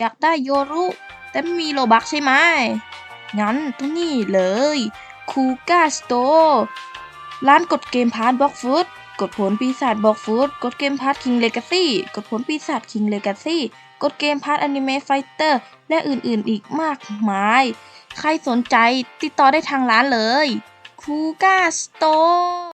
อยากได้โยรุ แต่ไม่มีโลบักใช่ไหม งั้นต้องนี่เลยคูกาสโตรร้านกดเกมพาร์ทบล็อกฟุตกดผลปีศาจบล็อกฟุตกดเกมพาร์ทคิงเลกาซี่กดผลปีศาจคิงเลกาซี่กดเกมพาร์ทอนิเมะไฟเตอร์และอื่นๆอีกมากมาย ใครสนใจติดต่อได้ทางร้านเลยคูกาสโตร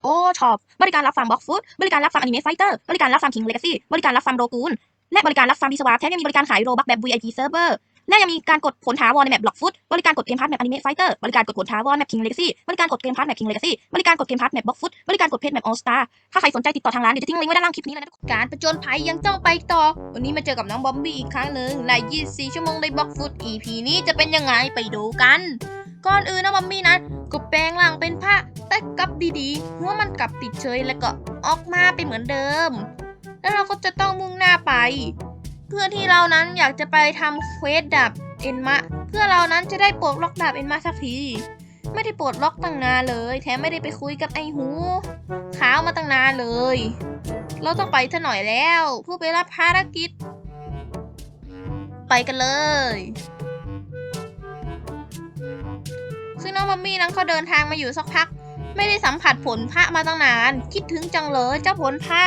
โอช็อปบริการรับฟังบล็อกฟุตบริการรับฟังอนิเมะไฟเตอร์บริการรับฟังคิงเลกาซี่บริการรับฟังโรกูน และบริการรับฟังดีสวาแถมยังมีบริการขายโรบักแบบ VIP Server และยังมีการกดผลถาวรในแมปบล็อกฟุตบริการกดเกมพาร์ทแมปอนิเมะไฟเตอร์บริการกดผลถาวรแมปคิงเลกซี่บริการกดเกมพาร์ทแมปคิงเลกซี่บริการกดเกมพาร์ทแมปบล็อกฟุตบริการกดเพจแมปออสตาถ้าใครสนใจติดต่อทางร้านเดี๋ยวจะทิ้งลิงก์ไว้ด้านล่างคลิปนี้เลยนะการประจนภัยยังต้องไปต่อ วันนี้มาเจอกับน้องบอมบี้อีกครั้งหนึ่งใน 24 ชั่วโมงในบล็อกฟุต EP นี้จะเป็นยังไงไปดูกันก่อนอื่นนะบอมบี้นะก็แปลงร่างเป็นพระแต่กลับดีๆหัวมันกลับติดเฉยแล้วก็ออกมาเป็นเหมือนเดิม แล้วเราก็จะต้องมุ่งหน้าไป เพื่อที่เรานั้นอยากจะไปทำเควสดับเอ็นมะ เพื่อเรานั้นจะได้ปลดล็อกดาบเอ็นมะสักทีไม่ได้ปลดล็อกตั้งนานเลย แถมไม่ได้ไปคุยกับไอ้หูขาวมาตั้งนานเลย เราต้องไปซะหน่อยแล้วเพื่อไปรับภารกิจ ไปกันเลยซึ่งน้องมัมมี่นั้นเขาเดินทางมาอยู่สักพัก ไม่ได้สัมผัสผลพระมาตั้งนาน คิดถึงจังเลยเจ้าผลพระ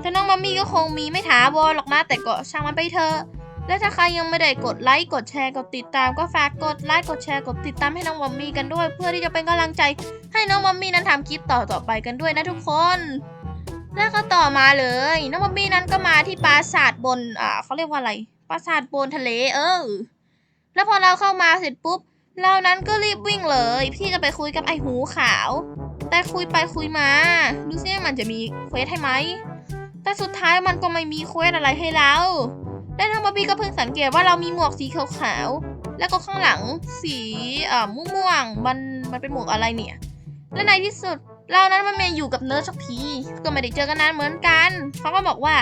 แต่น้องมัมมี่ก็คงมีไม่ถาวรหรอกนะแต่ก็ช่างมันไปเถอะและถ้าใครยังไม่ได้กดไลค์กดแชร์กดติดตามก็ฝากกดไลค์กดแชร์กดติดตามให้น้องมัมมี่กันด้วย เพื่อที่จะเป็นกำลังใจให้น้องมัมมี่นั้นทำคลิปต่อต่อไปกันด้วยนะทุกคนแล้วก็ต่อมาเลย น้องมัมมี่นั้นก็มาที่ปราสาทบนอ่าเขาเรียกว่าอะไรปราสาทบนทะเลเออแล้วพอเราเข้ามาเสร็จปุ๊บเรานั้นก็รีบวิ่งเลยพี่จะไปคุยกับไอ้หูขาว แต่คุยไปคุยมา ดูซิมันจะมีเควสให้ไหม แต่สุดท้ายมันก็ไม่มีเควสอะไรให้เรา และทางบอบบี้ก็เพิ่งสังเกตว่าเรามีหมวกสีขาวๆ แล้วก็ข้างหลังสีเอ่อม่วงๆ มันมันเป็นหมวกอะไรเนี่ย และในที่สุดเรานั้นมันมาอยู่กับเนิร์ดสักที ก็ไม่ได้เจอกันนานเหมือนกัน เขาก็บอกว่า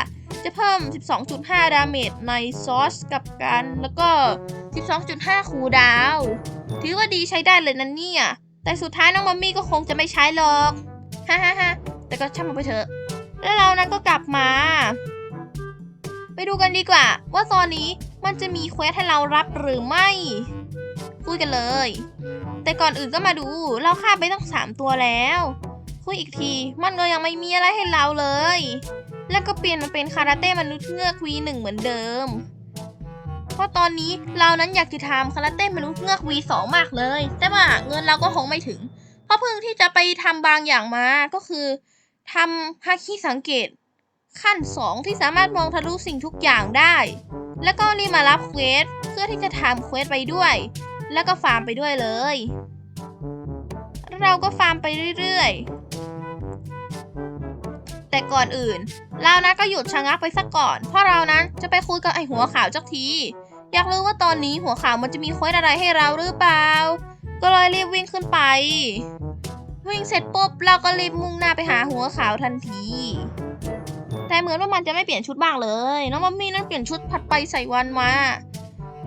จะเพิ่ม 12.5 ดาเมจในซอสกับกัน แล้วก็ 12.5 คูดาว ถือว่าดีใช้ได้เลยนะเนี่ย แต่สุดท้ายน้องมัมมี่ก็คงจะไม่ใช้หรอก ฮ่าฮ่าฮ่าแต่ก็ช่างมันไปเถอะ แล้วเรานั้นก็กลับมา ไปดูกันดีกว่า ว่าตอนนี้มันจะมีเควสให้เรารับหรือไม่คุยกันเลย แต่ก่อนอื่นก็มาดู เราฆ่าไปตั้งสามตัวแล้วคุยอีกที มันก็ยังไม่มีอะไรให้เราเลย แล้วก็เปลี่ยนมาเป็นคาราเต้มนุษย์เงือกวีหนึ่งเหมือนเดิมเพราะตอนนี้เรานั้นอยากจะทำคาราเต้มนุษย์เงือก V2 มากเลย แต่ว่าเงินเราก็คงไม่ถึง เพราะเพิ่งที่จะไปทำบางอย่างมาก็คือ ทำฮาคิสังเกต ขั้น 2 ที่สามารถมองทะลุสิ่งทุกอย่างได้ แล้วก็รีบมารับเควสเพื่อที่จะทำเควสไปด้วย แล้วก็ฟาร์มไปด้วยเลย เราก็ฟาร์มไปเรื่อยๆ แต่ก่อนอื่น เรานะก็หยุดชะงักไปสักก่อน เพราะเรานั้นจะไปคุยกับไอหัวขาวจักที อยากรู้ว่าตอนนี้หัวขาวมันจะมีเควสอะไรให้เราหรือเปล่า ก็เลยรีบวิ่งขึ้นไป วิ่งเสร็จปุ๊บเราก็รีบมุ่งหน้าไปหาหัวขาวทันที แต่เหมือนว่ามันจะไม่เปลี่ยนชุดบ้างเลย น้องมัมมี่นั้นเปลี่ยนชุดผัดไปใส่วันมา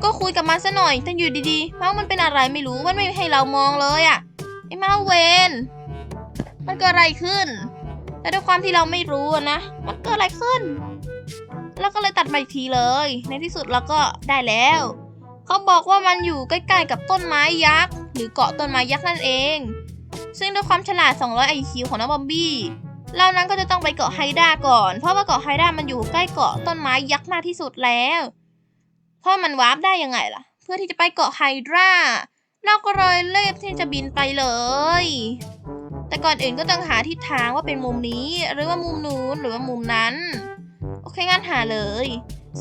ก็คุยกับมันซะหน่อยแต่อยู่ดีๆเมามันเป็นอะไรไม่รู้มันไม่ให้เรามองเลยอะไอ้เมาเวนมันเกิดอะไรขึ้น แต่ด้วยความที่เราไม่รู้นะ มันเกิดอะไรขึ้น แล้วก็เลยตัดมาอีกทีเลย ในที่สุดเราก็ได้แล้ว เขาบอกว่ามันอยู่ใกล้ๆกับต้นไม้ยักษ์ หรือเกาะต้นไม้ยักษ์นั่นเอง ซึ่งด้วยความฉลาด 200 IQ ของน้องบอมบี้เรานั้นก็จะต้องไปเกาะไฮด้าก่อน เพราะว่าเกาะไฮด้ามันอยู่ใกล้เกาะต้นไม้ยักษ์มากที่สุดแล้ว เพราะมันวาร์ปได้ยังไงล่ะ เพื่อที่จะไปเกาะไฮดราเราก็เลยเรีบที่จะบินไปเลย แต่ก่อนอื่นก็ต้องหาทิศทางว่าเป็นมุมนี้ หรือว่ามุมนู้นหรือว่ามุมนั้น โอเคงั้นหาเลย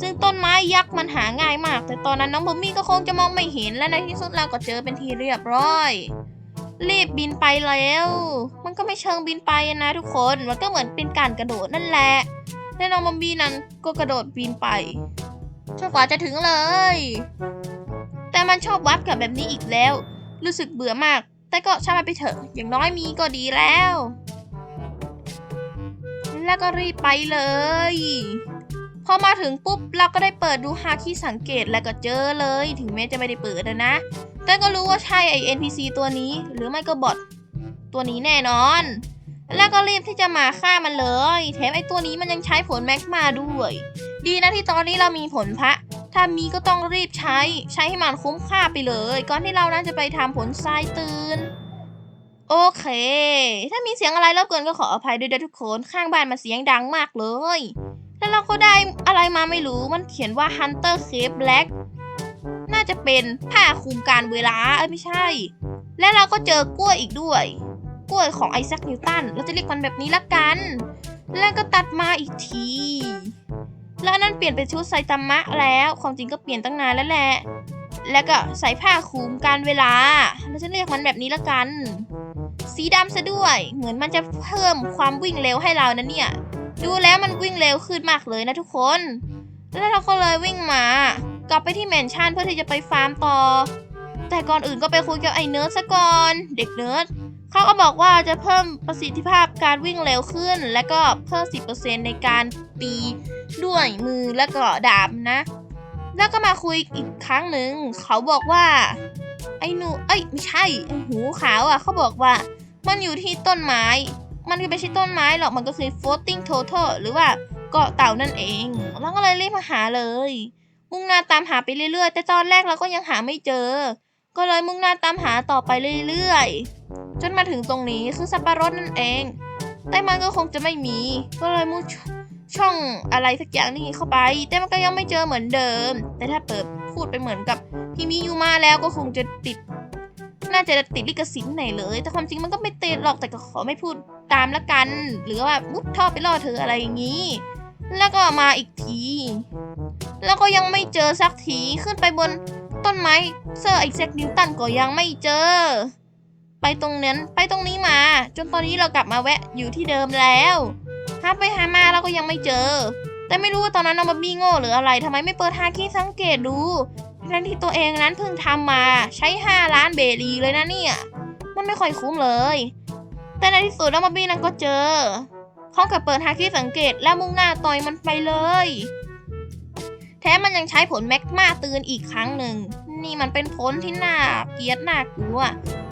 ซึ่งต้นไม้ยักษ์มันหาง่ายมาก แต่ตอนนั้นน้องบอมมี่ก็คงจะมองไม่เห็นและในที่สุดเราก็เจอเป็นทีเรียบร้อย รีบบินไปแล้ว มันก็ไม่เชิงบินไปนะทุกคน มันก็เหมือนเป็นการกระโดดนั่นแหละและน้องบอมบี้นั้นก็กระโดดบินไปจนกว่าจะถึงเลย แต่มันชอบวัดกับแบบนี้อีกแล้ว รู้สึกเบื่อมาก แต่ก็ช่างมันไปเถอะ อย่างน้อยมีก็ดีแล้ว แล้วก็รีบไปเลย อมาถึงปุ๊บเราก็ได้เปิดดูฮาคิสังเกตแล้วก็เจอเลย ถึงแม้จะไม่ได้เปิดนะ แต่ก็รู้ว่าใช่ไอ NPC ตัวนี้ หรือไม่ก็บอทตัวนี้แน่นอน แล้วก็รีบที่จะมาฆ่ามันเลย แถมไอตัวนี้มันยังใช้ผลแม็กมาด้วย ดีนะที่ตอนนี้เรามีผลพระถ้ามีก็ต้องรีบใช้ ใช้ให้มันคุ้มค่าไปเลย ก่อนที่เรานั้นจะไปทำผลทรายตื่น โอเค ถ้ามีเสียงอะไรรบกวนก็ขออภัยด้วยนะทุกคน ข้างบ้านมันเสียงดังมากเลย แล้วเราก็ได้อะไรมาไม่รู้ มันเขียนว่า Hunter Cape Black น่าจะเป็นผ้าคลุมการเวลา เอ้ยไม่ใช่ และเราก็เจอกล้วยอีกด้วย กล้วยของไอแซคนิวตัน เราจะเรียกมันแบบนี้ละกัน แล้วก็ตัดมาอีกที แล้วนั้นเปลี่ยนเป็นชุดไซตามะแล้ว ความจริงก็เปลี่ยนตั้งนานแล้วแหละ แล้วก็ใส่ผ้าคลุมการเวลา เราจะเรียกมันแบบนี้ละกัน สีดำซะด้วย เหมือนมันจะเพิ่มความวิ่งเร็วให้เรานะเนี่ย ดูแล้วมันวิ่งเร็วขึ้นมากเลยนะทุกคน แล้วเราก็เลยวิ่งมา กลับไปที่แมนชั่นเพื่อที่จะไปฟาร์มต่อ แต่ก่อนอื่นก็ไปคุยกับไอ้เนิร์ดซะก่อน เด็กเนิร์ดเขาก็บอกว่าจะเพิ่มประสิทธิภาพการวิ่งเร็วขึ้น และก็เพิ่ม 10%ในการตีด้วยมือและก็ดาบนะ แล้วก็มาคุยอีกครั้งหนึ่งเขาบอกว่าไอ้หนู เอ้ย ไม่ใช่ไอ้หูขาวอะ เขาบอกว่า มันอยู่ที่ต้นไม้ มันก็ไม่ใช่ต้นไม้หรอก มันก็คือ floating total หรือว่าเกาะเต่านั่นเองแล้วก็เลยรีบมาหาเลย มุ่งหน้าตามหาไปเรื่อยๆ แต่ตอนแรกเราก็ยังหาไม่เจอ ก็เลยมุ่งหน้าตามหาต่อไปเรื่อยๆ จนมาถึงตรงนี้คือสับปะรดนั่นเอง แต่มันก็คงจะไม่มี ก็เลยมุ่งชช่องอะไรสักอย่างนี่เข้าไป แต่มันก็ยังไม่เจอเหมือนเดิม แต่ถ้าเปิดพูดไปเหมือนกับที่มียูมาแล้วก็คงจะติด น่าจะติดลิขสิทธิ์ไหนเลย แต่ความจริงมันก็ไม่ติดหรอกแต่ก็ขอไม่พูดตามละกัน หรือว่ามุดท่อไปล่อเธออะไรอย่างนี้ แล้วก็มาอีกที แล้วก็ยังไม่เจอสักทีขึ้นไปบนต้นไม้เซอร์ไอแซคนิวตันก็ยังไม่เจอ ไปตรงนั้นไปตรงนี้มา จนตอนนี้เรากลับมาแวะอยู่ที่เดิมแล้วหาไปหามาเราก็ยังไม่เจอ แต่ไม่รู้ว่าตอนนั้นน้องบับบี้โง่หรืออะไรทำไมไม่เปิดฮาคีสังเกตดู ทั้งที่ตัวเองนั้นเพิ่งทำมาใช้ 5 ล้านเบรีเลยนะเนี่ย มันไม่ค่อยคุ้มเลย แต่ในที่สุดน้องบับบี้นั้นก็เจอพร้อมกับเปิดฮาคีสังเกตแล้วมุ่งหน้าต่อยมันไปเลย แถมมันยังใช้ผลแมกมาเตือนอีกครั้งหนึ่ง นี่มันเป็นผลที่น่าเกลียดน่ากลัว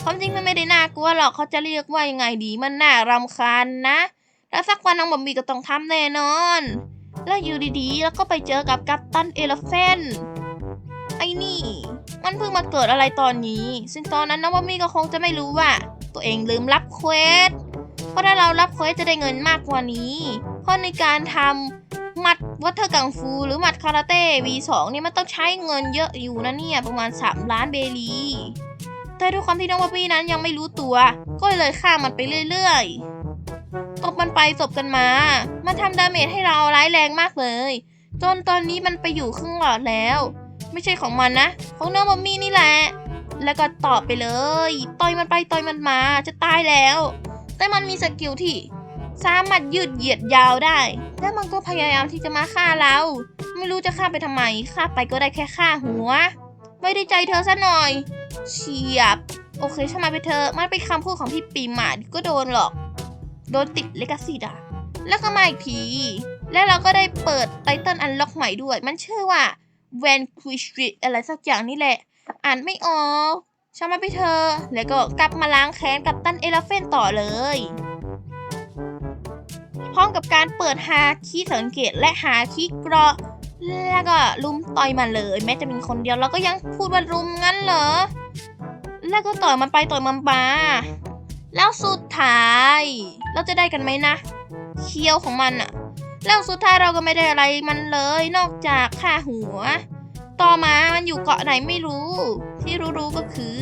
ความจริงมันไม่ได้น่ากลัวหรอกเขาจะเรียกว่ายังไงดีมันน่ารำคาญนะ แล้วสักวันน้องบอมบี้ก็ต้องทำแน่นอน แล้วอยู่ดีๆ แล้วก็ไปเจอกับกัปตันเอลเฟน ไอ้นี่ มันเพิ่งมาเกิดอะไรตอนนี้ ซึ่งตอนนั้นน้องบอมบี้ก็คงจะไม่รู้ว่า ตัวเองลืมรับเควส เพราะถ้าเรารับเควสจะได้เงินมากกว่านี้ เพราะในการทำหมัดวัตเทอร์กังฟูหรือหมัดคาราเต้ V2 นี่มันต้องใช้เงินเยอะอยู่นะเนี่ยประมาณ 3 ล้านเบลีแต่ด้วยความที่น้องบอบบี้นั้นยังไม่รู้ตัว ก็เลยฆ่ามันไปเรื่อยๆ ตบมันไปตบกันมา มันทำดาเมจให้เราร้ายแรงมากเลย จนตอนนี้มันไปอยู่ครึ่งหลอดแล้ว ไม่ใช่ของมันนะ ของน้องบอบบี้นี่แหละ แล้วก็ตอบไปเลย ต่อยมันไปต่อยมันมา จะตายแล้ว แต่มันมีสกิลที่ สามารถยืดเหยียดยาวได้ แล้วมันก็พยายามที่จะมาฆ่าเรา ไม่รู้จะฆ่าไปทำไม ฆ่าไปก็ได้แค่ฆ่าหัว ไม่ได้ใจเธอซะหน่อย เฉียบ โอเคช่างมันไปเธอ มันเป็นคำพูดของพี่ปีหมาก็โดนหรอก โดนติดเลกาซีดอะแล้วก็มาอีกที แล้วเราก็ได้เปิดไตเติลอันล็อกใหม่ด้วย มันชื่อว่า Van q u i s t r e e t อะไรสักอย่างนี่แหละ อ่านไม่ออกช่างมันไปเธอ แล้วก็กลับมาล้างแค้นกับตันเอลเฟนต่อเลย พร้อมกับการเปิดหาคีย์สังเกตและหาคีย์เกราะ แล้วก็ลุมต่อยมันเลย แม้จะมีคนเดียวเราก็ยังพูดว่ารุมงั้นเหรอ แล้วก็ต่อยมันไปต่อยมันมาแล้วสุดท้าย เราจะได้กันไหมนะ เคี้ยวของมันอะ แล้วสุดท้ายเราก็ไม่ได้อะไรมันเลยนอกจากค่าหัว ต่อมามันอยู่เกาะไหนไม่รู้ ที่รู้ๆก็คือ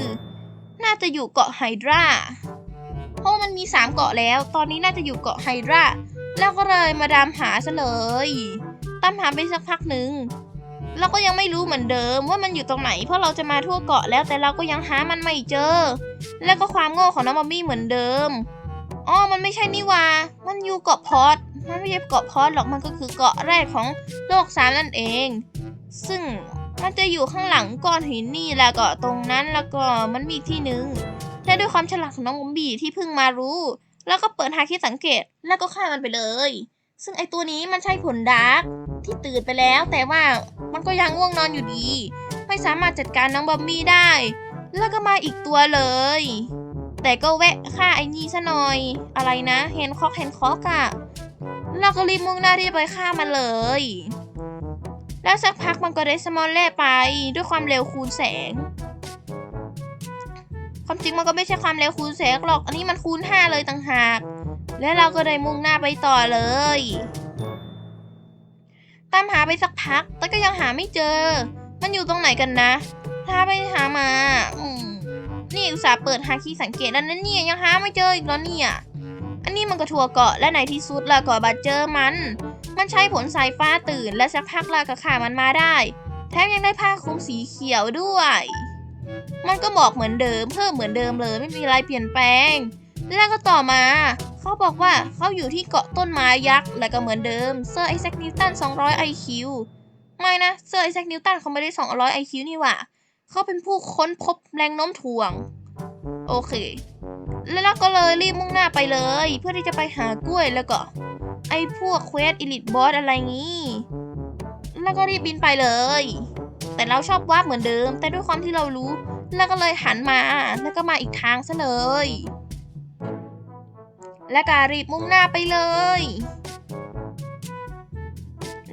น่าจะอยู่เกาะไฮดราเพราะมันมี 3 เกาะแล้ว ตอนนี้น่าจะอยู่เกาะไฮดราแล้วก็เลยมาดามหาซะเลยตามหาไปสักพักหนึ่งเราก็ยังไม่รู้เหมือนเดิมว่ามันอยู่ตรงไหน เพราะเราจะมาทั่วเกาะแล้วแต่เราก็ยังหามันไม่เจอ แล้วก็ความโง่ของน้องมอมมี่เหมือนเดิมอ๋อมันไม่ใช่นี่ว่า มันอยู่เกาะพอด มันไม่ใช่เกาะพอดหรอกมันก็คือเกาะแรกของโลกสามนั่นเอง ซึ่งมันจะอยู่ข้างหลังก้อนหินนี่แล้วก็ตรงนั้นแล้วก็มันมีอีกที่หนึ่งและด้วยความฉลาดของน้องมอมบี้ที่เพิ่งมารู้ แล้วก็เปิดหาคิดสังเกตแล้วก็ฆ่ามันไปเลย ซึ่งไอตัวนี้มันใช่ผลดาร์กที่ตื่นไปแล้ว แต่ว่ามันก็ยังง่วงนอนอยู่ดี ไม่สามารถจัดการน้องบอมบี้ได้ แล้วก็มาอีกตัวเลย แต่ก็แวะฆ่าไอ้นี่ซะหน่อย อะไรนะเฮนคอกเฮนคอกอะ เราก็รีบมุ่งหน้าที่จะไปฆ่ามันเลย แล้วสักพักมันก็ได้สมอลเล่ไปด้วยความเร็วคูณแสง ความจริงมันก็ไม่ใช่ความเร็วคูณแสงหรอก อันนี้มันคูณ 5 เลยต่างหาก และเราก็ได้มุ่งหน้าไปต่อเลย ตามหาไปสักพัก แต่ก็ยังหาไม่เจอ มันอยู่ตรงไหนกันนะ ถ้าไปหามา อืมนี่อุตส่าห์เปิดหาคีย์สังเกตแล้วนะเนี่ยยังหาไม่เจออีกแล้วเนี่ย อันนี้มันก็ทัวเกาะและในที่สุดละก็บาเจอมัน มันใช้ผลสายฟ้าตื่นและสักพักละก็ฆ่ามันมาได้ แถมยังได้ผ้าคลุมสีเขียวด้วย มันก็บอกเหมือนเดิมเพิ่มเหมือนเดิมเลยไม่มีอะไรเปลี่ยนแปลง แล้วก็ต่อมาเขาบอกว่าเขาอยู่ที่เกาะต้นไม้ยักษ์และก็เหมือนเดิมเซอร์ไอแซคนิวตัน200 IQ ไม่นะเซอร์ไอแซคนิวตันเขาไม่ได้ 200 IQ นี่หว่าเขาเป็นผู้ค้นพบแรงโน้มถ่วง โอเค แล้วเราก็เลยรีบมุ่งหน้าไปเลย เพื่อที่จะไปหากล้วยแล้วก็ ไอ้พวกเควสอิลิทบอสอะไรงี้ แล้วก็รีบบินไปเลย แต่เราชอบวาดเหมือนเดิม แต่ด้วยความที่เรารู้ แล้วก็เลยหันมาแล้วก็มาอีกทางซะเลย แล้วก็รีบมุ่งหน้าไปเลย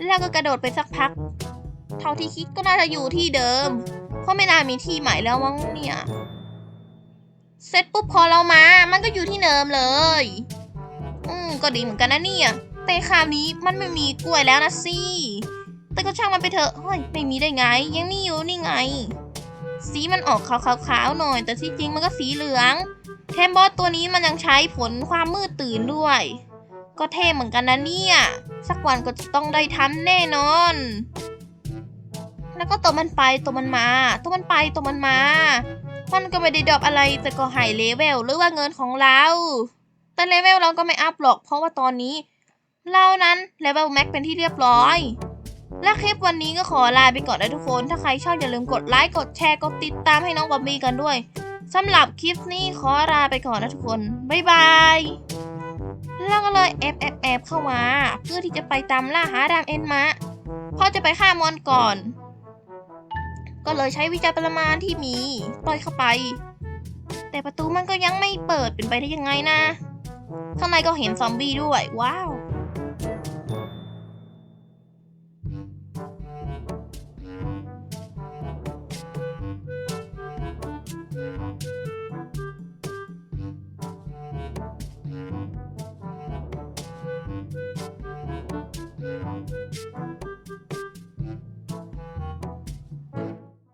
แล้วก็กระโดดไปสักพัก เท่าที่คิดก็น่าจะอยู่ที่เดิม เพราะไม่น่ามีที่ใหม่แล้วมั้งเนี่ย เสร็จปุ๊บพอเรามา มันก็อยู่ที่เดิมเลย อืมก็ดีเหมือนกันนะเนี่ย แต่คราวนี้มันไม่มีกล้วยแล้วนะสิ แต่ก็ช่างมันไปเถอะ เฮ้ย ไม่มีได้ไง ยังมีอยู่นี่ไง สีมันออกขาวๆหน่อย แต่ที่จริงมันก็สีเหลืองเทมบอสตัวนี้มันยังใช้ผลความมืดตื่นด้วย ก็เท่เหมือนกันนะเนี่ย สักวันก็จะต้องได้ทำแน่นอน แล้วก็ตัวมันไปตัวมันมา ตัวมันไปตัวมันมา มันก็ไม่ได้ดรอปอะไรแต่ก็ไฮเลเวลหรือว่าเงินของเรา แต่เลเวลเราก็ไม่อัพหรอก เพราะว่าตอนนี้เรานั้นเลเวลแม็กเป็นที่เรียบร้อย และคลิปวันนี้ก็ขอลาไปก่อนนะทุกคน ถ้าใครชอบอย่าลืมกดไลค์ กดแชร์ กดติดตามให้น้องบอบบี้กันด้วยสำหรับคลิปนี้ขอลาไปก่อนนะทุกคน บ๊ายบาย แล้วก็เลยแอบแอบแอบเข้ามา เพื่อที่จะไปตามล่าหาดามเอ็นมะเพราะจะไปฆ่ามอนก่อน ก็เลยใช้วิจัยประมาณที่มีปล่อยเข้าไป แต่ประตูมันก็ยังไม่เปิดเป็นไปได้ยังไงนะ ข้างในก็เห็นซอมบี้ด้วย ว้าว